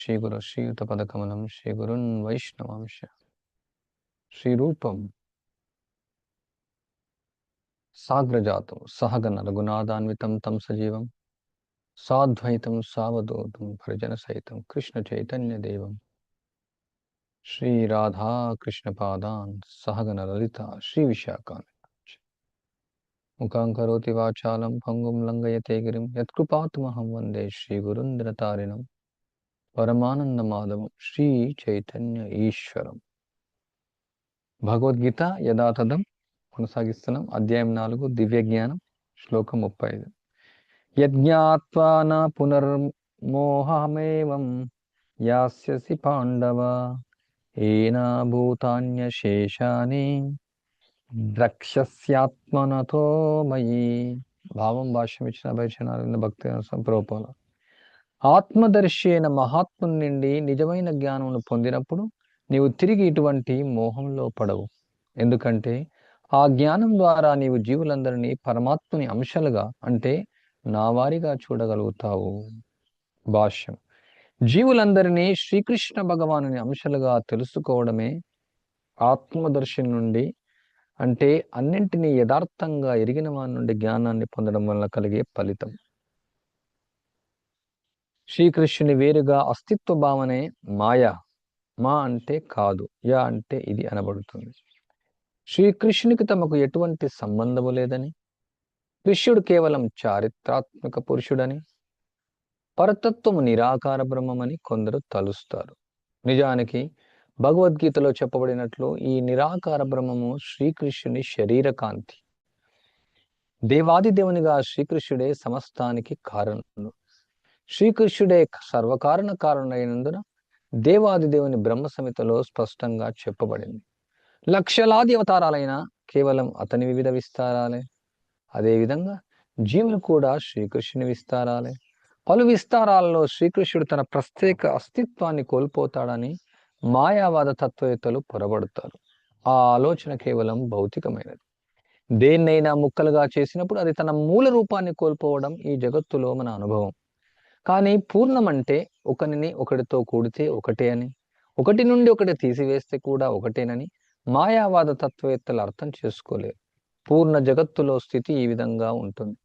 శ్రీ గురు శ్రీయుత పదకమలం శ్రీ గురున్ వైష్ణవాంశ. శ్రీరూపం. సాగ్రజాతం. సహగన రఘునాథాన్వితం తం సజీవం. సాద్వైతం సావధూతం భజన సహితం కృష్ణ చైతన్య దేవం. శ్రీ రాధా కృష్ణ పాదాన్ సహగన లలిత శ్రీ విశాఖాన్ ముఖాం కరోతి వాచాలం భంగుం లంఘయతే గిరిం యత్కృపాతుమహం వందే శ్రీగురుంద్రతారిణం. పరమానంద మాధవం శ్రీ చైతన్య ఈశ్వరం భగవద్గీత యథాతథం కొనసాగిస్తున్నాం। అధ్యాయం నాలుగు దివ్య జ్ఞానం శ్లోకం ముప్పై ఐదు యజ్ఞాత్వా న పునర్మోహమేవం యాస్యసి పాండవ ఏనా భూతాన్యశేషాని ద్రక్షస్యాత్మనతో మయి। భావం భాష్యం ఇచ్చిన భైషణాలు భక్తి ప్రోపోల। ఆత్మదర్శి అయిన మహాత్ముని నుండి నిజమైన జ్ఞానమును పొందినప్పుడు నీవు తిరిగి ఇటువంటి మోహంలో పడవు. ఎందుకంటే ఆ జ్ఞానం ద్వారా నీవు జీవులందరినీ పరమాత్ముని అంశాలుగా అంటే నావారిగా చూడగలుగుతావు. భాష్యం. జీవులందరినీ శ్రీకృష్ణ భగవానుని అంశాలుగా తెలుసుకోవడమే ఆత్మదర్శి నుండి అంటే అన్నింటినీ యథార్థంగా ఎరిగిన వారి నుండి జ్ఞానాన్ని పొందడం వల్ల కలిగే ఫలితం. శ్రీకృష్ణుని వేరుగా అస్తిత్వ భావనే మాయ. మా అంటే కాదు యా అంటే ఇది అనబడుతుంది. శ్రీకృష్ణునికి తమకు ఎటువంటి సంబంధము లేదని కృష్ణుడు కేవలం చారిత్రాత్మక పురుషుడని పరతత్వము నిరాకార బ్రహ్మమని కొందరు తలుస్తారు. నిజానికి భగవద్గీతలో చెప్పబడినట్లు ఈ నిరాకార బ్రహ్మము శ్రీకృష్ణుని శరీర కాంతి దేవాది దేవునిగా శ్రీకృష్ణుడే సమస్తానికి కారణుడు. శ్రీకృష్ణుడే సర్వకారణ కారణమైనందున దేవాది దేవుని బ్రహ్మ సమితలో స్పష్టంగా చెప్పబడింది. లక్షలాది అవతారాలైన కేవలం అతని వివిధ విస్తారాలే. అదేవిధంగా జీవులు కూడా శ్రీకృష్ణుని విస్తారాలే. పలు విస్తారాలలో శ్రీకృష్ణుడు తన ప్రత్యేక అస్తిత్వాన్ని కోల్పోతాడని మాయావాద తత్వవేత్తలు పొరబడతారు. ఆ ఆలోచన కేవలం భౌతికమైనది. దేన్నైనా ముక్కలుగా చేసినప్పుడు అది తన మూల రూపాన్ని కోల్పోవడం ఈ జగత్తులో మన అనుభవం. కానీ పూర్ణం అంటే ఒకరిని ఒకటితో కూడితే ఒకటే అని ఒకటి నుండి ఒకటి తీసివేస్తే కూడా ఒకటేనని మాయావాద తత్వవేత్తలు అర్థం చేసుకోలేరు. పూర్ణ జగత్తులో స్థితి ఈ విధంగా ఉంటుంది.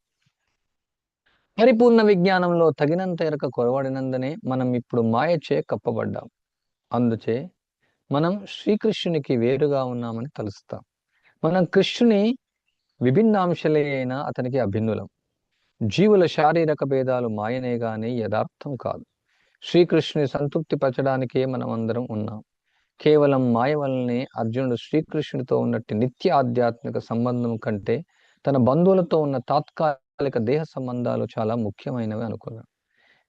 పరిపూర్ణ విజ్ఞానంలో తగినంత ఎరక కొరవడినందనే మనం ఇప్పుడు మాయచే కప్పబడ్డాం. అందుచే మనం శ్రీకృష్ణునికి వేరుగా ఉన్నామని తలుస్తాం. మనం కృష్ణుని విభిన్నాంశలే అయినా అతనికి అభిన్నులం. జీవుల శారీరక భేదాలు మాయనే గాని యథార్థం కాదు. శ్రీకృష్ణుని సంతృప్తి పరచడానికే మనం అందరం ఉన్నాం. కేవలం మాయ వల్లనే అర్జునుడు శ్రీకృష్ణుడితో ఉన్నట్టు నిత్య ఆధ్యాత్మిక సంబంధం కంటే తన బంధువులతో ఉన్న తాత్కాలిక దేహ సంబంధాలు చాలా ముఖ్యమైనవి అనుకున్నాడు.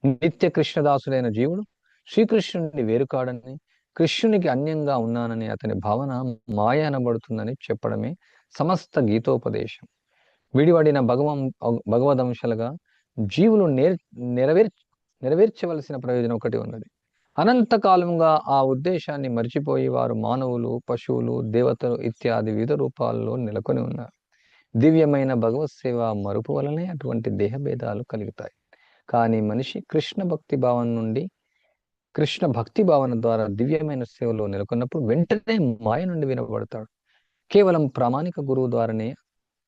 నిత్య కృష్ణదాసుడైన జీవుడు శ్రీకృష్ణుడిని వేరుకాడని కృష్ణునికి అన్యంగా ఉన్నానని అతని భావన మాయ అనబడుతుందని చెప్పడమే సమస్త గీతోపదేశం. విడివడిన భగవం భగవదంశాలుగా జీవులు నేర్ నెరవేర్ నెరవేర్చవలసిన ప్రయోజనం ఒకటి ఉన్నది. అనంతకాలంగా ఆ ఉద్దేశాన్ని మర్చిపోయి వారు మానవులు పశువులు దేవతలు ఇత్యాది వివిధ రూపాల్లో నెలకొని ఉన్నారు. దివ్యమైన భగవత్ సేవ మరుపు వలనే అటువంటి దేహభేదాలు కలుగుతాయి. కానీ మనిషి కృష్ణ భక్తి భావన నుండి కృష్ణ భక్తి భావన ద్వారా దివ్యమైన సేవలో నెలకొన్నప్పుడు వెంటనే మాయ నుండి వినబడతాడు. కేవలం ప్రామాణిక గురువు ద్వారానే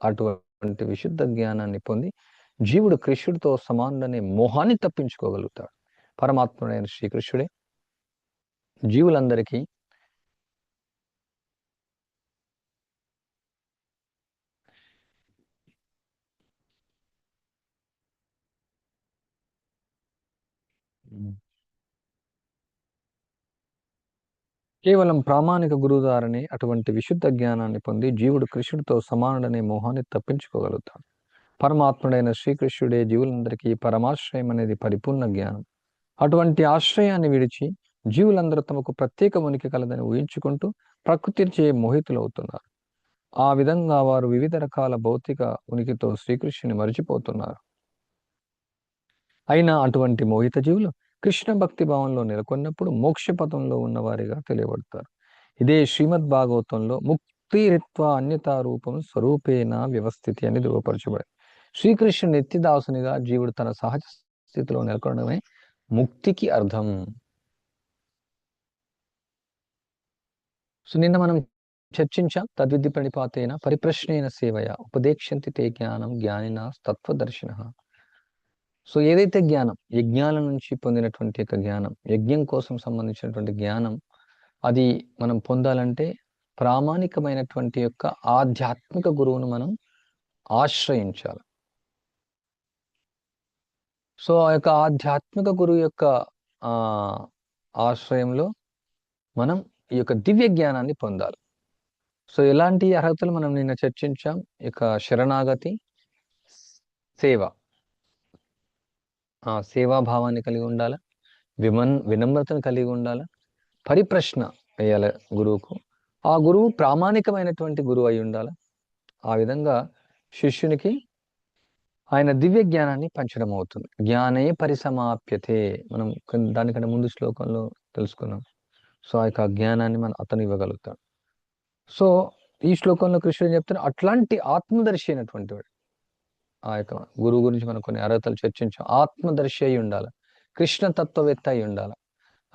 అటువంటి విశుద్ధ జ్ఞానాన్ని పొంది జీవుడు కృష్ణుడితో సమానుడనే మోహాన్ని తప్పించుకోగలుగుతాడు. పరమాత్ముడైన శ్రీకృష్ణుడే. జీవులందరికీ కేవలం ప్రామాణిక గురువుదారని అటువంటి విశుద్ధ జ్ఞానాన్ని పొంది జీవుడు కృష్ణుడితో సమానుడనే మోహాన్ని తప్పించుకోగలుగుతాడు. పరమాత్ముడైన శ్రీకృష్ణుడే జీవులందరికీ పరమాశ్రయం అనేది పరిపూర్ణ జ్ఞానం. అటువంటి ఆశ్రయాన్ని విడిచి జీవులందరూ తమకు ప్రత్యేక ఉనికి కలదని ఊహించుకుంటూ ప్రకృతిచే మోహితులవుతున్నారు. ఆ విధంగా వారు వివిధ రకాల భౌతిక ఉనికితో శ్రీకృష్ణుని మరిచిపోతున్నారు. అయినా అటువంటి మోహిత జీవులు కృష్ణ భక్తి భావంలో నెలకొన్నప్పుడు మోక్ష పథంలో ఉన్నవారిగా తెలియబడతారు. ఇదే శ్రీమద్ భాగవతంలో ముక్తి రిత్వ అన్యతా రూపం స్వరూపేణ వ్యవస్థితి అని ధృవపరచబడింది. శ్రీకృష్ణుడు నిత్యదాసునిగా జీవుడు తన సహజ స్థితిలో నెలకొనడమే ముక్తికి అర్థం. సో నిన్న మనం చర్చించాం తద్విధి ప్రణిపాతైన పరిప్రశ్నేన సేవయ ఉపదేక్షంతి తే జ్ఞానం జ్ఞానినా తత్వదర్శిన. సో ఏదైతే జ్ఞానం యజ్ఞాల నుంచి పొందినటువంటి యొక్క జ్ఞానం యజ్ఞం కోసం సంబంధించినటువంటి జ్ఞానం అది మనం పొందాలంటే ప్రామాణికమైనటువంటి యొక్క ఆధ్యాత్మిక గురువును మనం ఆశ్రయించాలి. సో ఆ యొక్క ఆధ్యాత్మిక గురువు యొక్క ఆశ్రయంలో మనం ఈ యొక్క దివ్య జ్ఞానాన్ని పొందాలి. సో ఎలాంటి అర్హతలు మనం నిన్న చర్చించాం? ఇక శరణాగతి సేవ. ఆ సేవాభావాన్ని కలిగి ఉండాల? విమన్ వినమ్రతను కలిగి ఉండాల? పరిప్రశ్న వేయాలి గురువుకు. ఆ గురువు ప్రామాణికమైనటువంటి గురువు అయి ఉండాలి? ఆ విధంగా శిష్యునికి ఆయన దివ్య జ్ఞానాన్ని పంచడం అవుతుంది. జ్ఞానే పరిసమాప్యతే. మనం దానికంటే ముందు శ్లోకంలో తెలుసుకున్నాం. సో ఆ యొక్క జ్ఞానాన్ని మనం అతను ఇవ్వగలుగుతాడు సో ఈ శ్లోకంలో కృష్ణుడు చెప్తారు అట్లాంటి ఆత్మదర్శి అయినటువంటి వాడు. ఆ యొక్క గురువు గురించి మనం కొన్ని అర్హతలు చర్చించాం. ఆత్మదర్శి అయి ఉండాలి. కృష్ణ తత్వవేత్త అయి ఉండాలి.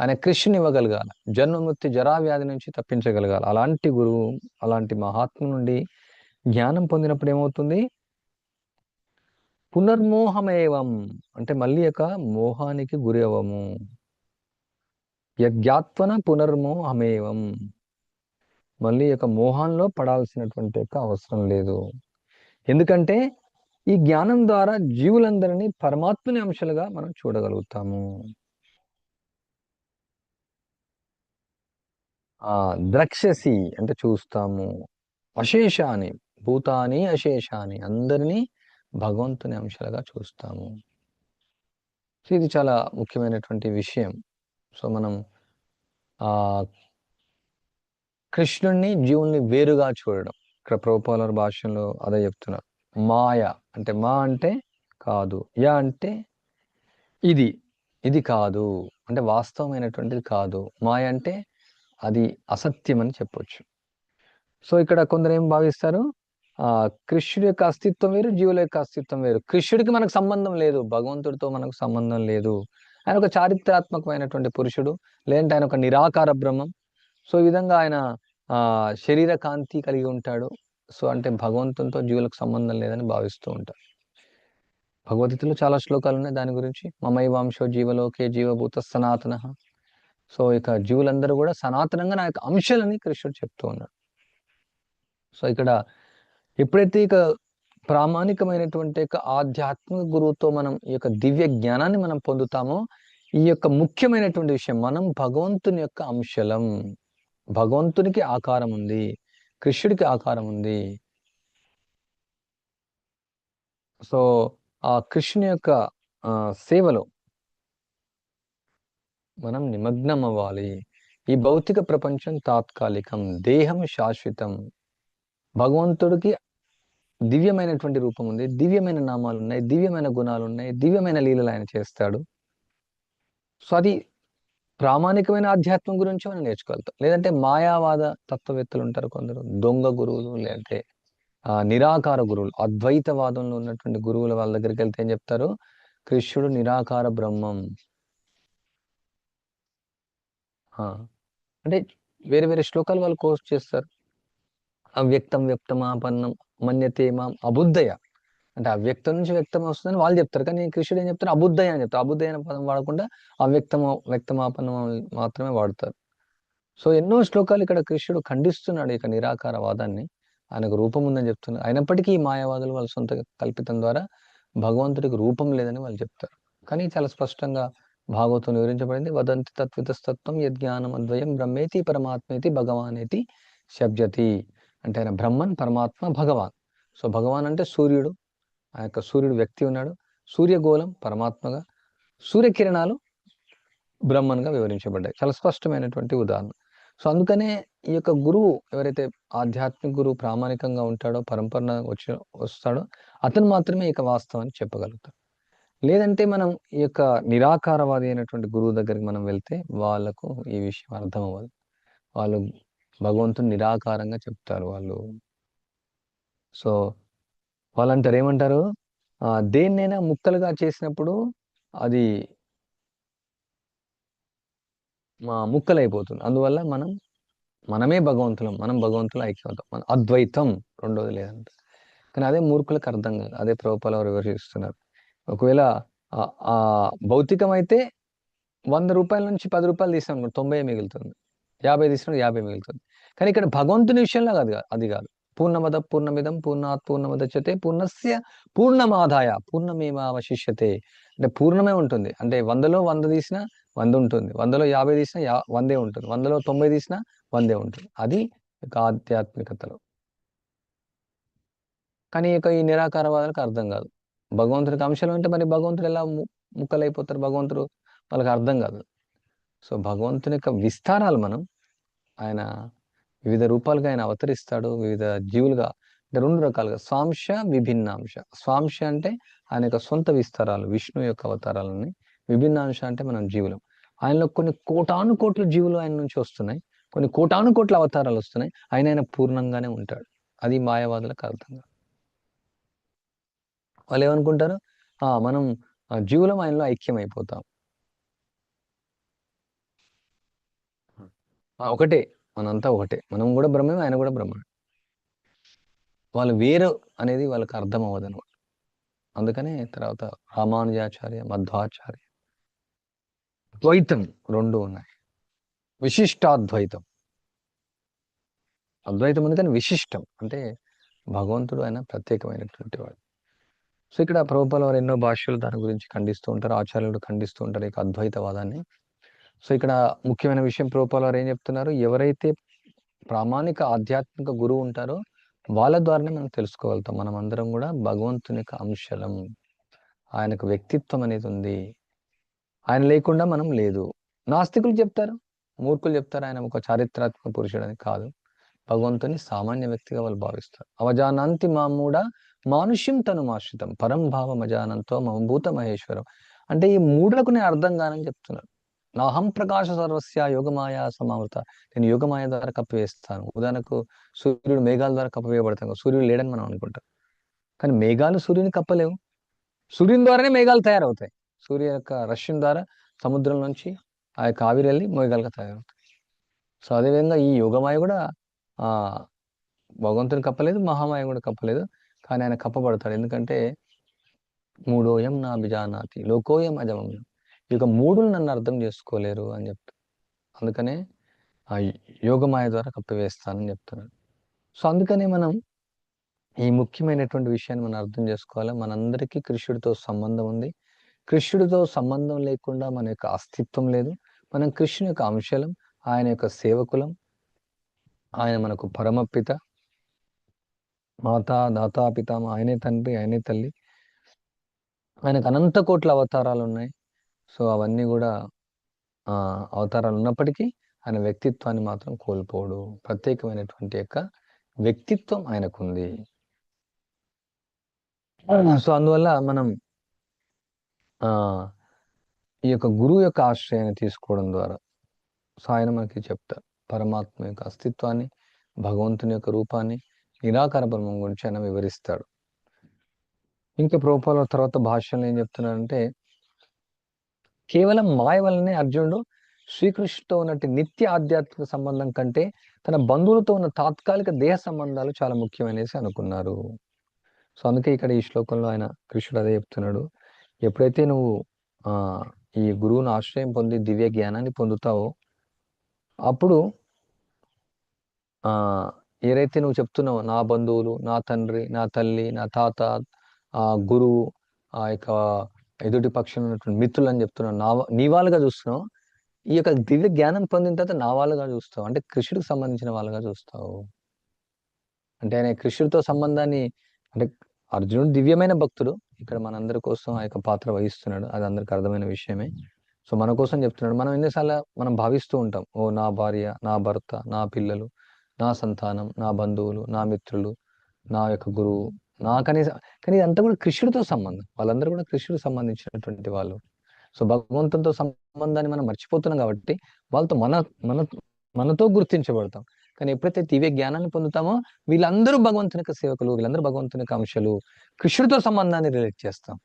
ఆయన కృష్ణ ఇవ్వగలగాలి. జన్మముక్తి జరావ్యాధి నుంచి తప్పించగలగాలి. అలాంటి గురువు అలాంటి మహాత్మ నుండి జ్ఞానం పొందినప్పుడు ఏమవుతుంది? పునర్మోహమేవం. అంటే మళ్ళీ యొక్క మోహానికి గురి అవ్వము. యజ్ఞాత్వన పునర్మోహమేవం. మళ్ళీ యొక్క మోహంలో పడాల్సినటువంటి యొక్క అవసరం లేదు. ఎందుకంటే ఈ జ్ఞానం ద్వారా జీవులందరినీ పరమాత్మని అంశాలుగా మనం చూడగలుగుతాము. ఆ ద్రక్షసి అంటే చూస్తాము. అశేషాన్ని భూతాని అశేషాన్ని అందరినీ భగవంతుని అంశాలుగా చూస్తాము. సో ఇది చాలా ముఖ్యమైనటువంటి విషయం. సో మనం ఆ కృష్ణుణ్ణి జీవుల్ని వేరుగా చూడడం. ఇక్కడ ప్రభుపాల భాషలో అదే చెప్తున్నారు. మాయ. అంటే మా అంటే కాదు. యా అంటే ఇది. ఇది కాదు. అంటే వాస్తవమైనటువంటిది కాదు. మాయ అంటే అది అసత్యం అని చెప్పొచ్చు. సో ఇక్కడ కొందరు ఏం భావిస్తారు? ఆ కృష్ణుడి యొక్క అస్తిత్వం వేరు జీవుల యొక్క అస్తిత్వం వేరు. కృష్ణుడికి మనకు సంబంధం లేదు. భగవంతుడితో మనకు సంబంధం లేదు. ఆయన ఒక చారిత్రాత్మకమైనటువంటి పురుషుడు. లేదంటే ఆయన ఒక నిరాకార బ్రహ్మం. సో ఈ విధంగా ఆయన ఆ శరీర కాంతి కలిగి ఉంటాడు. సో అంటే భగవంతునితో జీవులకు సంబంధం లేదని భావిస్తూ ఉంటారు. భగవద్గీతలో చాలా శ్లోకాలు ఉన్నాయి. దాని గురించి మమైవాంశో జీవలోకే జీవభూత సనాతన. సో ఇక జీవులందరూ కూడా సనాతనంగా నా యొక్క అంశాలని కృష్ణుడు చెప్తూ ఉన్నాడు. సో ఇక్కడ ఎప్పుడైతే ఇక ప్రామాణికమైనటువంటి యొక్క ఆధ్యాత్మిక గురువుతో మనం ఈ యొక్క దివ్య జ్ఞానాన్ని మనం పొందుతామో ఈ యొక్క ముఖ్యమైనటువంటి విషయం మనం భగవంతుని యొక్క అంశలం. భగవంతునికి ఆకారం ఉంది. కృష్ణుడికి ఆకారం ఉంది. సో ఆ కృష్ణుని యొక్క సేవలో మనం నిమగ్నం అవ్వాలి ఈ భౌతిక ప్రపంచం తాత్కాలికం దేహం శాశ్వతం. భగవంతుడికి దివ్యమైనటువంటి రూపం ఉంది. దివ్యమైన నామాలు ఉన్నాయి దివ్యమైన గుణాలు ఉన్నాయి దివ్యమైన లీలలు ఆయన చేస్తాడు. సో అది ప్రామాణికమైన ఆధ్యాత్మం గురించి మనం నేర్చుకోగలుగుతాం. లేదంటే మాయావాద తత్వవేత్తలు ఉంటారు కొందరు. దొంగ గురువులు లేదంటే ఆ నిరాకార గురువులు. అద్వైతవాదంలో ఉన్నటువంటి గురువుల వాళ్ళ దగ్గరికి వెళ్తే ఏం చెప్తారు? కృష్ణుడు నిరాకార బ్రహ్మం. అంటే వేరే వేరే శ్లోకాలు వాళ్ళు కోర్స్ చేస్తారు. అవ్యక్తం వ్యక్తమాపన్నం మన్యతే మాం అబుద్ధయ. అంటే అవ్యక్తం నుంచి వ్యక్తం వస్తుందని వాళ్ళు చెప్తారు. కానీ కృష్ణుడు ఏం చెప్తారు అబుద్ధయ అని చెప్తారు అబుద్ధయ అనే పదం వాడకుండా అవ్యక్తమ వ్యక్తమాపనం మాత్రమే వాడతారు. సో ఎన్నో శ్లోకాలు ఇక్కడ కృష్ణుడు ఖండిస్తున్నాడు ఇక నిరాకార వాదాన్ని ఆయనకు రూపం ఉందని చెప్తున్నారు. అయినప్పటికీ ఈ మాయావాదులు వాళ్ళ సొంత కల్పితం ద్వారా భగవంతుడికి రూపం లేదని వాళ్ళు చెప్తారు. కానీ చాలా స్పష్టంగా భాగవతం వివరించబడింది. వదంతి తత్వితస్తత్వం యజ్ఞానం అద్వయం బ్రహ్మేతి పరమాత్మేతి భగవానేతి శబ్జతి. అంటే ఆయన బ్రహ్మన్ పరమాత్మ భగవాన్. సో భగవాన్ అంటే సూర్యుడు ఆ యొక్క సూర్యుడు వ్యక్తి ఉన్నాడు. సూర్యగోళం పరమాత్మగా సూర్యకిరణాలు బ్రహ్మన్గా వివరించబడ్డాయి. చాలా స్పష్టమైనటువంటి ఉదాహరణ. సో అందుకనే ఈ యొక్క గురువు ఎవరైతే ఆధ్యాత్మిక గురువు ప్రామాణికంగా ఉంటాడో పరంపర వచ్చి వస్తాడో అతను మాత్రమే ఇక వాస్తవాన్ని చెప్పగలుగుతాడు. లేదంటే మనం ఈ యొక్క నిరాకారవాది అయినటువంటి గురువు దగ్గరికి మనం వెళ్తే వాళ్ళకు ఈ విషయం అర్థం అవ్వదు వాళ్ళు భగవంతుని నిరాకారంగా చెప్తారు వాళ్ళు. సో వాళ్ళంటారు ఏమంటారు? దేన్నైనా ముక్కలుగా చేసినప్పుడు అది మా ముక్కలైపోతుంది. అందువల్ల మనం మనమే భగవంతులం మనం భగవంతులు ఐక్యమవుతాం మన అద్వైతం రెండోది లేదంట. కానీ అదే మూర్ఖులకు అర్థం కాదు. అదే ప్రభుపాల వారు వివరిస్తున్నారు ఒకవేళ ఆ- భౌతికమైతే భౌతికం అయితే వంద రూపాయల నుంచి పది రూపాయలు తీసాం తొంభై మిగులుతుంది. యాభై తీసినా యాభై మిగులుతుంది. కానీ ఇక్కడ భగవంతుని విషయంలో అది కాదు అది కాదు. పూర్ణమద పూర్ణమిదం పూర్ణాత్ పూర్ణమదచ్చతే పూర్ణస్య పూర్ణమాదాయ పూర్ణమేమావశిష్యతే అంటే పూర్ణమే ఉంటుంది. అంటే వందలో వంద తీసినా వంద ఉంటుంది. వందలో యాభై తీసినా యా వందే ఉంటుంది. వందలో తొంభై తీసినా వందే ఉంటుంది. అది ఒక ఆధ్యాత్మికతలో. కానీ ఇక ఈ నిరాకారవాదులకు అర్థం కాదు. భగవంతుడికి అంశాలు ఉంటే మరి భగవంతుడు ఎలా ము- ముక్కలైపోతారు? భగవంతుడు వాళ్ళకి అర్థం కాదు. సో భగవంతుని యొక్క విస్తారాలు మనం ఆయన వివిధ రూపాలుగా ఆయన అవతరిస్తాడు వివిధ జీవులుగా అంటే రెండు రకాలుగా. స్వాంశ విభిన్నాంశ. స్వాంశ అంటే ఆయన యొక్క సొంత విస్తారాలు విష్ణు యొక్క అవతారాలని విభిన్నాంశ అంటే మనం జీవులం. ఆయనలో కొన్ని కోటాను కోట్ల జీవులు ఆయన నుంచి వస్తున్నాయి. కొన్ని కోటాను కోట్ల అవతారాలు వస్తున్నాయి. ఆయన ఆయన పూర్ణంగానే ఉంటాడు. అది మాయావాదులకు అర్థం కాదు. వాళ్ళు ఏమనుకుంటారు? ఆ మనం జీవులం ఆయనలో ఐక్యం అయిపోతాం ఒకటే. మనంతా ఒకటే. మనం కూడా బ్రహ్మమే ఆయన కూడా బ్రహ్మ వాళ్ళు వేరు అనేది వాళ్ళకి అర్థం అవ్వదు అనమాట అందుకనే తర్వాత రామానుజాచార్య మధ్వాచార్య ద్వైతం రెండు ఉన్నాయి. విశిష్టాద్వైతం. అద్వైతం ఉంది కానీ విశిష్టం. అంటే భగవంతుడు ఆయన ప్రత్యేకమైనటువంటి వాడు. సో ఇక్కడ ప్రభుపాల వారు ఎన్నో భాషలు దాని గురించి ఖండిస్తూ ఉంటారు ఆచార్యులు ఖండిస్తూ ఉంటారు ఇక అద్వైతవాదాన్ని సో ఇక్కడ ముఖ్యమైన విషయం ప్రభుపాల వారు ఏం చెప్తున్నారు? ఎవరైతే ప్రామాణిక ఆధ్యాత్మిక గురువు ఉంటారో వాళ్ళ ద్వారానే మనం తెలుసుకోగలుగుతాం. మనం అందరం కూడా భగవంతుని యొక్క అంశలం ఆయనకు వ్యక్తిత్వం అనేది ఉంది. ఆయన లేకుండా మనం లేదు. నాస్తికులు చెప్తారు మూర్ఖులు చెప్తారు. ఆయన ఒక చారిత్రాత్మక పురుషుడు అని కాదు. భగవంతుని సామాన్య వ్యక్తిగా వాళ్ళు భావిస్తారు. అవజానాంతి మామూడ మానుష్యం తను మాశ్రితం. పరం భావ మజానంతో మమభూత మహేశ్వరం. అంటే ఈ మూడులకు నేను అర్థం కానని చెప్తున్నారు నాహం ప్రకాశ సర్వస్య యోగమాయ సమావృత. నేను యోగమాయ ద్వారా కప్పివేస్తాను. ఉదాహరణకు సూర్యుడు మేఘాల ద్వారా కప్పివేయబడతాం సూర్యుడు లేడని మనం అనుకుంటాం. కానీ మేఘాలు సూర్యుని కప్పలేవు. సూర్యుని ద్వారానే మేఘాలు తయారవుతాయి. సూర్య యొక్క రష్యం ద్వారా సముద్రం నుంచి ఆ యొక్క ఆవిరి వెళ్ళి మేఘాలుగా తయారవుతాయి. సో అదేవిధంగా ఈ యోగమాయ కూడా ఆ భగవంతుని కప్పలేదు మహామాయ కూడా కప్పలేదు కానీ ఆయన కప్పబడతాడు. ఎందుకంటే మూడోయం నా బిజానాతి లోకోయం అజమయం ఇక యొక్క మూడును నన్ను అర్థం చేసుకోలేరు అని చెప్తారు అందుకనే ఆ యోగమాయ ద్వారా కప్పివేస్తానని చెప్తున్నాడు. సో అందుకనే మనం ఈ ముఖ్యమైనటువంటి విషయాన్ని మనం అర్థం చేసుకోవాలి. మనందరికీ కృష్ణుడితో సంబంధం ఉంది. కృష్ణుడితో సంబంధం లేకుండా మన యొక్క అస్తిత్వం లేదు. మనం కృష్ణుని యొక్క అంశలం ఆయన యొక్క సేవకులం ఆయన మనకు పరమపిత మాతా దాతా పితామ ఆయనే తండ్రి ఆయనే తల్లి. ఆయనకు అనంత కోట్ల అవతారాలు ఉన్నాయి. సో అవన్నీ కూడా ఆ అవతారాలు ఉన్నప్పటికీ ఆయన వ్యక్తిత్వాన్ని మాత్రం కోల్పోడు. ప్రత్యేకమైనటువంటి యొక్క వ్యక్తిత్వం ఆయనకుంది. సో అందువల్ల మనం ఆ ఈ యొక్క గురువు యొక్క ఆశ్రయాన్ని తీసుకోవడం ద్వారా సో ఆయన మనకి చెప్తారు. పరమాత్మ యొక్క అస్తిత్వాన్ని భగవంతుని యొక్క రూపాన్ని నిరాకార బ్రహ్మం గురించి ఆయన వివరిస్తాడు. ఇంకా ప్రోపాల తర్వాత భాష్యంలో ఏం చెప్తున్నారంటే కేవలం మాయ వలనే అర్జునుడు శ్రీకృష్ణుతో ఉన్నట్టు నిత్య ఆధ్యాత్మిక సంబంధం కంటే తన బంధువులతో ఉన్న తాత్కాలిక దేహ సంబంధాలు చాలా ముఖ్యమనేసి అనుకున్నారు. సో అందుకే ఇక్కడ ఈ శ్లోకంలో ఆయన కృష్ణుడు అదే చెప్తున్నాడు. ఎప్పుడైతే నువ్వు ఆ ఈ గురువును ఆశ్రయం పొంది దివ్య జ్ఞానాన్ని పొందుతావో అప్పుడు ఆ ఏదైతే నువ్వు చెప్తున్నావో నా బంధువులు నా తండ్రి నా తల్లి నా తాత ఆ గురువు ఆ యొక్క ఎదుటి పక్షంలో ఉన్నటువంటి మిత్రులు అని చెప్తున్నావు. నా నీ వాళ్ళుగా చూస్తున్నావు. ఈ యొక్క దివ్య జ్ఞానం పొందిన తర్వాత నా వాళ్ళుగా చూస్తావు. అంటే కృష్ణుడికి సంబంధించిన వాళ్ళుగా చూస్తావు. అంటే ఆయన కృష్ణుడితో సంబంధాన్ని అంటే అర్జునుడు దివ్యమైన భక్తుడు. ఇక్కడ మనందరి కోసం ఆ యొక్క పాత్ర వహిస్తున్నాడు. అది అందరికి అర్థమైన విషయమే. సో మన కోసం చెప్తున్నాడు. మనం ఎన్నిసార్లు మనం భావిస్తూ ఉంటాం. ఓ నా భార్య నా భర్త నా పిల్లలు నా సంతానం నా బంధువులు నా మిత్రులు నా యొక్క గురువు నా కనీసం కానీ ఇదంతా కూడా కృష్ణుడితో సంబంధం. వాళ్ళందరూ కూడా కృష్ణుడికి సంబంధించినటువంటి వాళ్ళు. సో భగవంతునితో సంబంధాన్ని మనం మర్చిపోతున్నాం కాబట్టి వాళ్ళతో మన మన మనతో గుర్తించబడతాం. కానీ ఎప్పుడైతే దివ్య జ్ఞానాన్ని పొందుతామో వీళ్ళందరూ భగవంతుని యొక్క సేవకులు వీళ్ళందరూ భగవంతుని యొక్క అంశాలు కృష్ణుడితో సంబంధాన్ని రిలేట్ చేస్తాం.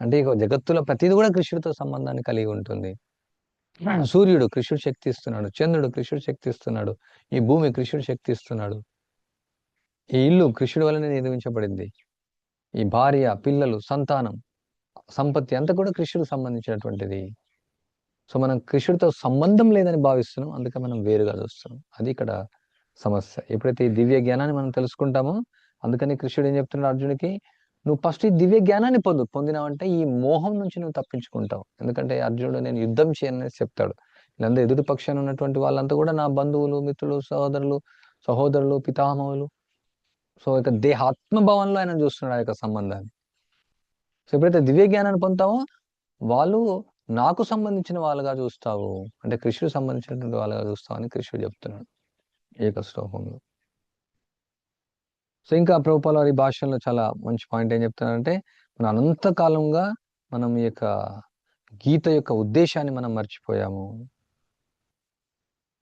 అంటే ఇక జగత్తులో ప్రతిది కూడా కృష్ణుడితో సంబంధాన్ని కలిగి ఉంటుంది. సూర్యుడు కృష్ణుడు శక్తి ఇస్తున్నాడు చంద్రుడు కృష్ణుడు శక్తి ఇస్తున్నాడు ఈ భూమి కృష్ణుడు శక్తి ఇస్తున్నాడు ఈ ఇల్లు కృష్ణుడి వలన నిర్మించబడింది. ఈ భార్య పిల్లలు సంతానం సంపత్తి అంతా కూడా కృష్ణుడికి సంబంధించినటువంటిది. సో మనం కృష్ణుడితో సంబంధం లేదని భావిస్తున్నాం. అందుకే మనం వేరుగా చూస్తున్నాం. అది ఇక్కడ సమస్య. ఎప్పుడైతే ఈ దివ్య జ్ఞానాన్ని మనం తెలుసుకుంటామో అందుకని కృష్ణుడు ఏం చెప్తున్నాడు అర్జునికి నువ్వు ఫస్ట్ ఈ దివ్య జ్ఞానాన్ని పొందు. పొందినావంటే ఈ మోహం నుంచి నువ్వు తప్పించుకుంటావు. ఎందుకంటే అర్జునుడు నేను యుద్ధం చేయనని చెప్తాడు. వీళ్ళందరూ ఎదుటి పక్షాన ఉన్నటువంటి వాళ్ళంతా కూడా నా బంధువులు మిత్రులు సహోదరులు సహోదరులు పితామహులు సో ఇక దేహాత్మభావంలో ఆయన చూస్తున్నాడు ఆ యొక్క సంబంధాన్ని. సో ఎప్పుడైతే దివ్య జ్ఞానాన్ని పొందుతామో వాళ్ళు నాకు సంబంధించిన వాళ్ళుగా చూస్తావు అంటే కృష్ణుడు సంబంధించినటువంటి వాళ్ళుగా చూస్తావు అని కృష్ణుడు చెప్తున్నాడు ఏక శ్లోకంలో. సో ఇంకా ప్రభుపాల వారి భాషల్లో చాలా మంచి పాయింట్ ఏం చెప్తున్నారంటే మన అనంతకాలంగా మనం ఈ యొక్క గీత యొక్క ఉద్దేశాన్ని మనం మర్చిపోయాము.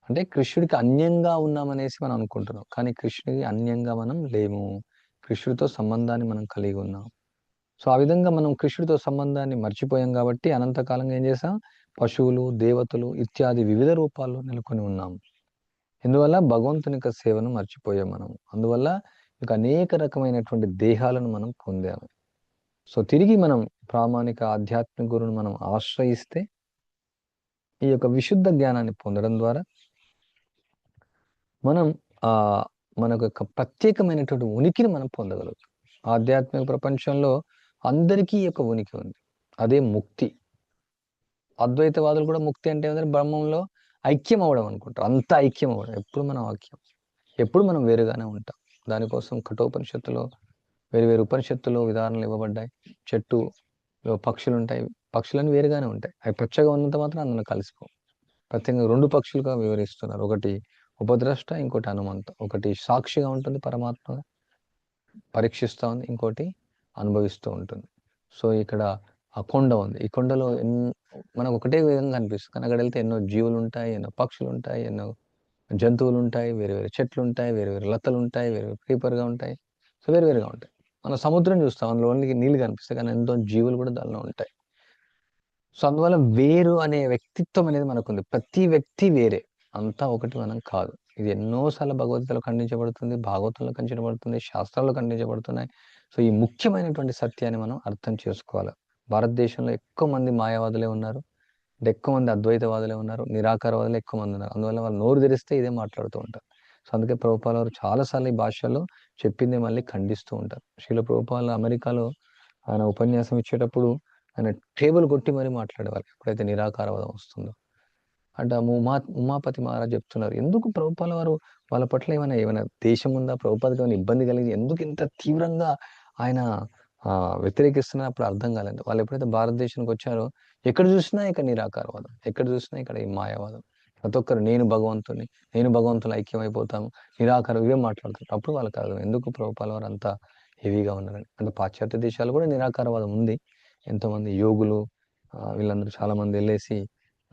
అంటే కృష్ణుడికి అన్యంగా ఉన్నామనేసి మనం అనుకుంటున్నాం. కానీ కృష్ణుడికి అన్యంగా మనం లేము. కృష్ణుడితో సంబంధాన్ని మనం కలిగి ఉన్నాం. సో ఆ విధంగా మనం కృష్ణుడితో సంబంధాన్ని మర్చిపోయాం కాబట్టి అనంతకాలంగా ఏం చేసాం పశువులు దేవతలు ఇత్యాది వివిధ రూపాల్లో నెలకొని ఉన్నాం. ఎందువల్ల? భగవంతుని యొక్క సేవను మర్చిపోయాం మనం. అందువల్ల ఇక అనేక రకమైనటువంటి దేహాలను మనం పొందాము. సో తిరిగి మనం ప్రామాణిక ఆధ్యాత్మిక గురువును మనం ఆశ్రయిస్తే ఈ యొక్క విశుద్ధ జ్ఞానాన్ని పొందడం ద్వారా మనం ఆ మనకు యొక్క ప్రత్యేకమైనటువంటి ఉనికిని మనం పొందగలుగుతాం. ఆధ్యాత్మిక ప్రపంచంలో అందరికీ యొక్క ఉనికి ఉంది. అదే ముక్తి. అద్వైతవాదులు కూడా ముక్తి అంటే ఏమంటే బ్రహ్మంలో ఐక్యం అవ్వడం అనుకుంటారు. అంత ఐక్యం అవ్వడం. ఎప్పుడు మనం ఐక్యం? ఎప్పుడు మనం వేరుగానే ఉంటాం. దానికోసం కఠోపనిషత్తులో వేరు వేరు ఉపనిషత్తులో విధానాలు ఇవ్వబడ్డాయి. చెట్టు పక్షులు ఉంటాయి. పక్షులని వేరుగానే ఉంటాయి. అవి పచ్చగా ఉన్నంత మాత్రం అందులో కలిసిపో. ప్రత్యేకంగా రెండు పక్షులుగా వివరిస్తున్నారు. ఒకటి ఉపద్రష్ట ఇంకోటి హనుమంత. ఒకటి సాక్షిగా ఉంటుంది పరమాత్మ పరీక్షిస్తూ ఉంది ఇంకోటి అనుభవిస్తూ ఉంటుంది. సో ఇక్కడ ఆ కొండ ఉంది. ఈ కొండలో ఎన్ మనకు ఒకటే విధంగా కనిపిస్తుంది కానీ అక్కడ వెళ్తే ఎన్నో జీవులు ఉంటాయి ఎన్నో పక్షులు ఉంటాయి ఎన్నో జంతువులు ఉంటాయి వేరే వేరే చెట్లు ఉంటాయి వేరే వేరు లతలు ఉంటాయి వేరే వేరే క్రీపర్గా ఉంటాయి. సో వేరు వేరుగా ఉంటాయి. మనం సముద్రం చూస్తాం అందులో ఓన్లీ నీళ్ళు కనిపిస్తాయి కానీ ఎంతో జీవులు కూడా దానిలో ఉంటాయి. సో అందువల్ల వేరు అనే వ్యక్తిత్వం అనేది మనకుంది. ప్రతి వ్యక్తి వేరే. అంతా ఒకటి మనం కాదు. ఇది ఎన్నోసార్లు భగవద్గీతలో ఖండించబడుతుంది భాగవతంలో ఖండించబడుతుంది శాస్త్రాల్లో ఖండించబడుతున్నాయి. సో ఈ ముఖ్యమైనటువంటి సత్యాన్ని మనం అర్థం చేసుకోవాలి. భారతదేశంలో ఎక్కువ మంది మాయావాదులే ఉన్నారు. ఎక్కువ మంది అద్వైతవాదులే ఉన్నారు. నిరాకారవాదులే ఎక్కువ మంది ఉన్నారు. అందువల్ల వాళ్ళు నోరు తెరిస్తే ఇదే మాట్లాడుతూ ఉంటారు. సో అందుకే ప్రభుపాల వారు చాలాసార్లు ఈ భాషలో చెప్పింది మళ్ళీ ఖండిస్తూ ఉంటారు. శీల ప్రభుపాల అమెరికాలో ఆయన ఉపన్యాసం ఇచ్చేటప్పుడు ఆయన టేబుల్ కొట్టి మరీ మాట్లాడేవారు ఎప్పుడైతే నిరాకారవాదం వస్తుందో. అంటే ఉమా ఉమాపతి మహారాజ్ చెప్తున్నారు ఎందుకు ప్రభుపాల వారు వాళ్ళ పట్ల ఏమైనా ఏమైనా దేశం ఉందా? ప్రభుపాదకి ఏమైనా ఇబ్బంది కలిగి ఎందుకు ఇంత తీవ్రంగా ఆయన ఆ వ్యతిరేకిస్తున్నా అప్పుడు అర్థం కాలేదు. వాళ్ళు ఎప్పుడైతే భారతదేశానికి వచ్చారో ఎక్కడ చూసినా ఇక్కడ నిరాకారవాదం ఎక్కడ చూసినా ఇక్కడ ఈ మాయావాదం. ప్రతి ఒక్కరు నేను భగవంతుని నేను భగవంతుని ఐక్యమైపోతాను నిరాకారం ఇవే మాట్లాడుతారు అప్పుడు వాళ్ళకి అర్థం ఎందుకు ప్రభుపాల వారు అంత హెవీగా ఉన్నారని? అంటే పాశ్చాత్య దేశాలు కూడా నిరాకారవాదం ఉంది. ఎంతోమంది యోగులు వీళ్ళందరూ చాలా మంది వెళ్ళేసి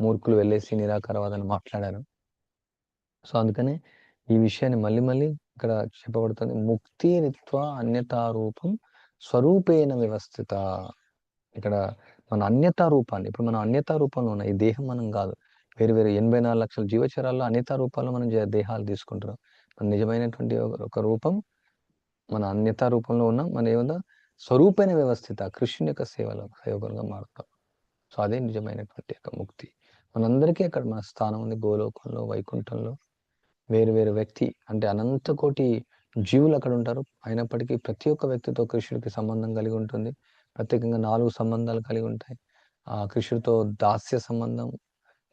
మూర్ఖులు వెళ్ళేసి నిరాకారవాదాన్ని మాట్లాడారు. సో అందుకనే ఈ విషయాన్ని మళ్ళీ మళ్ళీ ఇక్కడ చెప్పబడుతుంది. ముక్తి నిత్వ అన్యతారూపం స్వరూపేణ వ్యవస్థిత. ఇక్కడ మన అన్యతా రూపాన్ని ఇప్పుడు మనం అన్యతా రూపంలో ఉన్న ఈ దేహం మనం కాదు. వేరు వేరు ఎనభై నాలుగు లక్షల జీవచరాల్లో అన్యతా రూపాల్లో మనం దేహాలు తీసుకుంటున్నాం. మన నిజమైనటువంటి ఒక రూపం మన అన్యతా రూపంలో ఉన్న మన ఏమన్నా స్వరూపైన వ్యవస్థిత కృష్ణుని యొక్క సేవలో సేవకులుగా మారుతాం. సో అదే నిజమైనటువంటి యొక్క ముక్తి. మనందరికీ అక్కడ మన స్థానం ఉంది. గోలోకంలో వైకుంఠంలో. వేరు వేరు వ్యక్తి అంటే అనంత కోటి జీవులు అక్కడ ఉంటారు. అయినప్పటికీ ప్రతి ఒక్క వ్యక్తితో కృష్ణుడికి సంబంధం కలిగి ఉంటుంది. ప్రత్యేకంగా నాలుగు సంబంధాలు కలిగి ఉంటాయి. ఆ కృష్ణుడితో దాస్య సంబంధం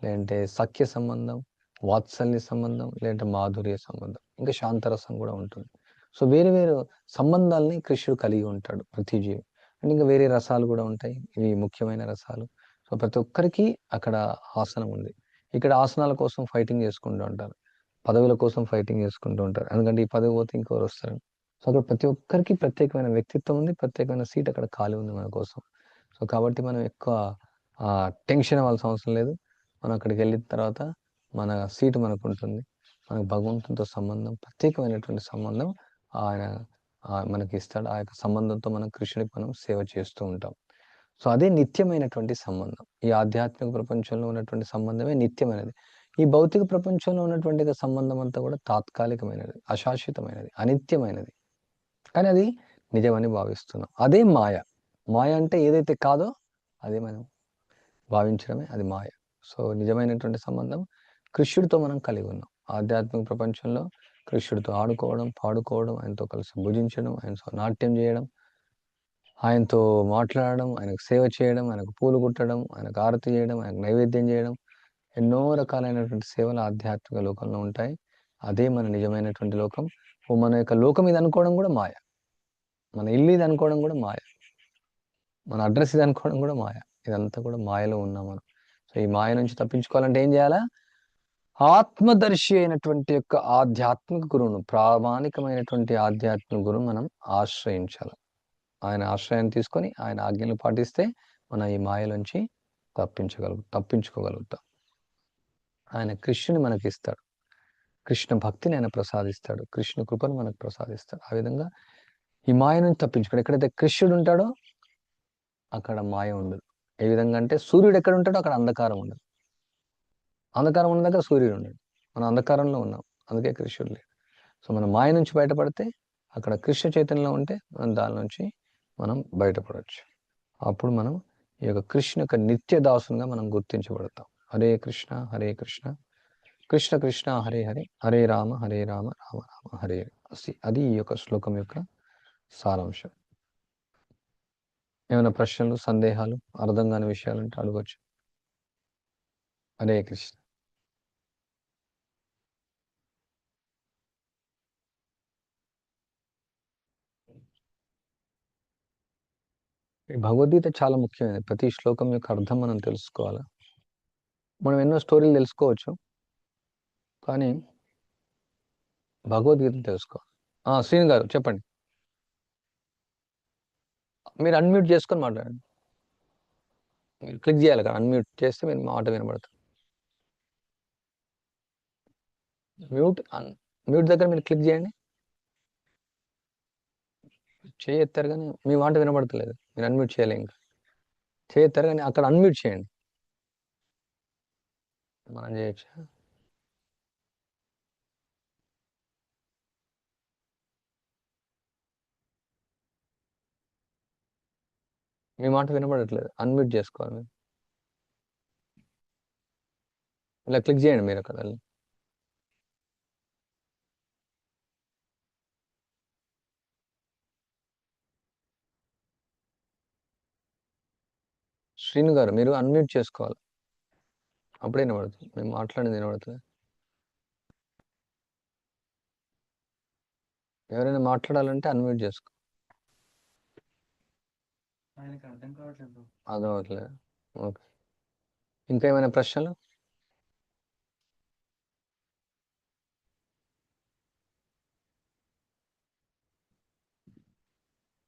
లేదంటే సఖ్య సంబంధం వాత్సల్య సంబంధం లేదంటే మాధుర్య సంబంధం. ఇంకా శాంతరసం కూడా ఉంటుంది. సో వేరు వేరు సంబంధాలని కృష్ణుడు కలిగి ఉంటాడు ప్రతి జీవి. అండ్ ఇంకా వేరే రసాలు కూడా ఉంటాయి. ఇవి ముఖ్యమైన రసాలు. సో ప్రతి ఒక్కరికి అక్కడ ఆసనం ఉంది. ఇక్కడ ఆసనాల కోసం ఫైటింగ్ చేసుకుంటూ ఉంటారు. పదవుల కోసం ఫైటింగ్ చేసుకుంటూ ఉంటారు. ఎందుకంటే ఈ పదవి పోతే ఇంకోరు వస్తారు. సో అక్కడ ప్రతి ఒక్కరికి ప్రత్యేకమైన వ్యక్తిత్వం ఉంది. ప్రత్యేకమైన సీట్ అక్కడ ఖాళీ ఉంది మన కోసం. సో కాబట్టి మనం ఎక్కువ టెన్షన్ అవ్వాల్సిన అవసరం లేదు. మనం అక్కడికి వెళ్ళిన తర్వాత మన సీటు మనకు ఉంటుంది. మనకు భగవంతునితో సంబంధం ప్రత్యేకమైనటువంటి సంబంధం ఆయన మనకి ఇస్తాడు. ఆ యొక్క సంబంధంతో మనం కృష్ణుడికి మనం సేవ చేస్తూ ఉంటాం. సో అదే నిత్యమైనటువంటి సంబంధం. ఈ ఆధ్యాత్మిక ప్రపంచంలో ఉన్నటువంటి సంబంధమే నిత్యమైనది. ఈ భౌతిక ప్రపంచంలో ఉన్నటువంటి సంబంధం అంతా కూడా తాత్కాలికమైనది అశాశ్వతమైనది అనిత్యమైనది. కానీ అది నిజమని భావిస్తున్నాం. అదే మాయ. మాయ అంటే ఏదైతే కాదో అదే మనం భావించడమే అది మాయ. సో నిజమైనటువంటి సంబంధం కృష్ణుడితో మనం కలిగి ఉన్నాం. ఆధ్యాత్మిక ప్రపంచంలో కృష్ణుడితో ఆడుకోవడం పాడుకోవడం ఆయనతో కలిసి భుజించడం ఆయనతో నాట్యం చేయడం ఆయనతో మాట్లాడడం ఆయనకు సేవ చేయడం ఆయనకు పూలు కుట్టడం ఆయనకు ఆరతి చేయడం ఆయనకు నైవేద్యం చేయడం ఎన్నో రకాలైనటువంటి సేవలు ఆధ్యాత్మిక లోకంలో ఉంటాయి. అదే మన నిజమైనటువంటి లోకం. ఓ మన యొక్క లోకం ఇది అనుకోవడం కూడా మాయ. మన ఇల్లు ఇది అనుకోవడం కూడా మాయ. మన అడ్రస్ ఇది అనుకోవడం కూడా మాయ. ఇదంతా కూడా మాయలో ఉన్నాం మనం. సో ఈ మాయ నుంచి తప్పించుకోవాలంటే ఏం చేయాలా? ఆత్మదర్శి అయినటువంటి యొక్క ఆధ్యాత్మిక గురువును ప్రామాణికమైనటువంటి ఆధ్యాత్మిక గురువు మనం ఆశ్రయించాలి. ఆయన ఆశ్రయాన్ని తీసుకొని ఆయన ఆజ్ఞలు పాటిస్తే మనం ఈ మాయలోంచి తప్పించగలుగు తప్పించుకోగలుగుతాం. ఆయన కృష్ణుని మనకి ఇస్తాడు. కృష్ణ భక్తిని ఆయన ప్రసాదిస్తాడు. కృష్ణ కృపను మనకు ప్రసాదిస్తాడు. ఆ విధంగా ఈ మాయ నుంచి తప్పించుకోడు ఎక్కడైతే కృష్ణుడు ఉంటాడో అక్కడ మాయ ఉండదు. ఏ విధంగా అంటే సూర్యుడు ఎక్కడ ఉంటాడో అక్కడ అంధకారం ఉండదు. అంధకారం ఉన్న దగ్గర సూర్యుడు ఉండడు మనం అంధకారంలో ఉన్నాం. అందుకే కృష్ణుడు లేడు. సో మనం మాయ నుంచి బయటపడితే అక్కడ కృష్ణ చైతన్యంలో ఉంటే మనం దాని నుంచి మనం బయటపడవచ్చు అప్పుడు మనం ఈ యొక్క కృష్ణ యొక్క నిత్య దాసునిగా మనం గుర్తించబడతాం. హరే కృష్ణ హరే కృష్ణ. కృష్ణ కృష్ణ హరే హరే. హరే రామ హరే రామ రామ రామ హరే అది ఈ యొక్క శ్లోకం యొక్క సారాంశం. ఏమైనా ప్రశ్నలు సందేహాలు అర్థం కాని విషయాలు అంటే అడగచ్చు. హరే కృష్ణ. భగవద్గీత చాలా ముఖ్యమైనది. ప్రతి శ్లోకం యొక్క అర్థం మనం తెలుసుకోవాలి? మనం ఎన్నో స్టోరీలు తెలుసుకోవచ్చు. కానీ భగవద్గీత తెలుసుకోవాలి. శ్రీని గారు చెప్పండి. మీరు అన్మ్యూట్ చేసుకొని మాట్లాడండి. మీరు క్లిక్ చేయాలి కదా అన్మ్యూట్ చేస్తే మీరు మాట వినబడతారు మ్యూట్ మ్యూట్ దగ్గర మీరు క్లిక్ చేయండి. చేయత్తారు కానీ మీ మాట వినబడతలేదు. మీరు అన్మ్యూట్ చేయాలి ఇంకా. చేస్తారు కానీ అక్కడ అన్మ్యూట్ చేయండి. మనం చేయొచ్చా? మీ మాట వినపడట్లేదు అన్మ్యూట్ చేసుకోవాలి మీరు. ఇలా క్లిక్ చేయండి మీరు అక్కడ శ్రీను గారు మీరు అన్మ్యూట్ చేసుకోవాలి. అప్పుడే వినబడుతుంది. మేము మాట్లాడింది వినబడుతుంది. ఎవరైనా మాట్లాడాలంటే అన్మ్యూట్ చేసుకో. అర్థం అవ్వట్లేదు. ఓకే. ఇంకా ఏమైనా ప్రశ్నలు?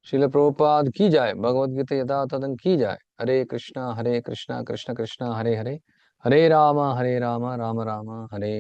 शिल प्रभुपाद की जाए भगवदगीता गीता यथा तदन की जाए, हरे कृष्णा हरे कृष्णा कृष्ण कृष्णा हरे हरे हरे राम हरे राम राम राम हरे